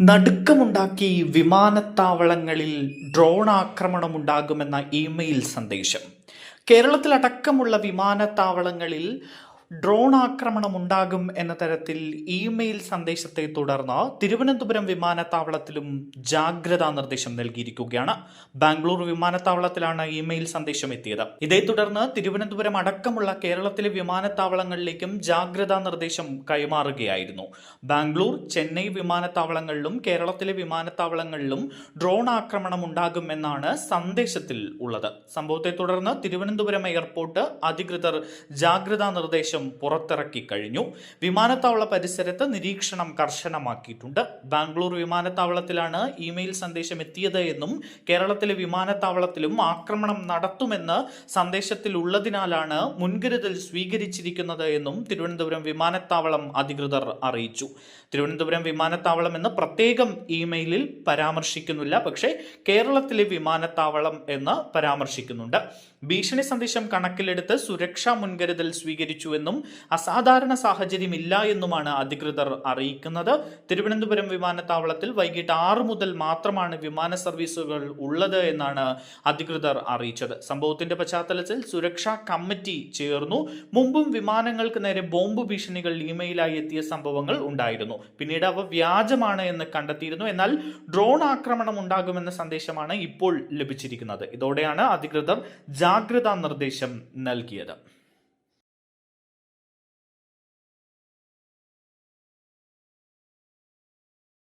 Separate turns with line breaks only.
നടുക്കമുണ്ടാക്കി വിമാനത്താവളങ്ങളിൽ drone ആക്രമണമുണ്ടാകുമെന്ന email സന്ദേശം. കേരളത്തിലടക്കമുള്ള വിമാനത്താവളങ്ങളിൽ ഡ്രോൺ ആക്രമണം ഉണ്ടാകും എന്ന തരത്തിൽ ഇമെയിൽ സന്ദേശത്തെ തുടർന്ന് തിരുവനന്തപുരം വിമാനത്താവളത്തിലും ജാഗ്രതാ നിർദ്ദേശം നൽകിയിരിക്കുകയാണ്. ബാംഗ്ലൂർ വിമാനത്താവളത്തിലാണ് ഇമെയിൽ സന്ദേശം എത്തിയത്. ഇതേ തുടർന്ന് തിരുവനന്തപുരം അടക്കമുള്ള കേരളത്തിലെ വിമാനത്താവളങ്ങളിലേക്കും ജാഗ്രതാ നിർദ്ദേശം കൈമാറുകയായിരുന്നു. ബാംഗ്ലൂർ ചെന്നൈ വിമാനത്താവളങ്ങളിലും കേരളത്തിലെ വിമാനത്താവളങ്ങളിലും ഡ്രോൺ ആക്രമണം ഉണ്ടാകും എന്നാണ് സന്ദേശത്തിൽ ഉള്ളത്. സംഭവത്തെ തുടർന്ന് തിരുവനന്തപുരം എയർപോർട്ട് അധികൃതർ ജാഗ്രതാ നിർദ്ദേശം പുറത്തിറക്കി കഴിഞ്ഞു. വിമാനത്താവള പരിസരത്ത് നിരീക്ഷണം കർശനമാക്കിയിട്ടുണ്ട്. ബാംഗ്ലൂർ വിമാനത്താവളത്തിലാണ് ഇമെയിൽ സന്ദേശം എത്തിയത് എന്നും കേരളത്തിലെ വിമാനത്താവളത്തിലും ആക്രമണം നടത്തുമെന്ന് സന്ദേശത്തിൽ ഉള്ളതിനാലാണ് മുൻകരുതൽ സ്വീകരിച്ചിരിക്കുന്നത് എന്നും തിരുവനന്തപുരം വിമാനത്താവളം അധികൃതർ അറിയിച്ചു. തിരുവനന്തപുരം വിമാനത്താവളം എന്ന് പ്രത്യേകം ഇമെയിലിൽ പരാമർശിക്കുന്നില്ല. പക്ഷേ കേരളത്തിലെ വിമാനത്താവളം എന്ന് പരാമർശിക്കുന്നുണ്ട്. ഭീഷണി സന്ദേശം കണക്കിലെടുത്ത് സുരക്ഷാ മുൻകരുതൽ സ്വീകരിച്ചു എന്നും അസാധാരണ സാഹചര്യമില്ല എന്നുമാണ് അധികൃതർ അറിയിക്കുന്നത്. തിരുവനന്തപുരം വിമാനത്താവളത്തിൽ വൈകിട്ട് ആറ് മുതൽ മാത്രമാണ് വിമാന സർവീസുകൾ ഉള്ളത് എന്നാണ് അധികൃതർ അറിയിച്ചത്. സംഭവത്തിന്റെ പശ്ചാത്തലത്തിൽ സുരക്ഷാ കമ്മിറ്റി ചേർന്നു. മുമ്പും വിമാനങ്ങൾക്ക് നേരെ ബോംബ് ഭീഷണികൾ ഇമെയിലായി എത്തിയ സംഭവങ്ങൾ ഉണ്ടായിരുന്നു. പിന്നീട് അവ വ്യാജമാണ് എന്ന് കണ്ടെത്തിയിരുന്നു. എന്നാൽ ഡ്രോൺ ആക്രമണം ഉണ്ടാകുമെന്ന സന്ദേശമാണ് ഇപ്പോൾ ലഭിച്ചിരിക്കുന്നത്. ഇതോടെയാണ് അധികൃതർ ജാഗ്രതാ നിർദ്ദേശം നൽകിയത്.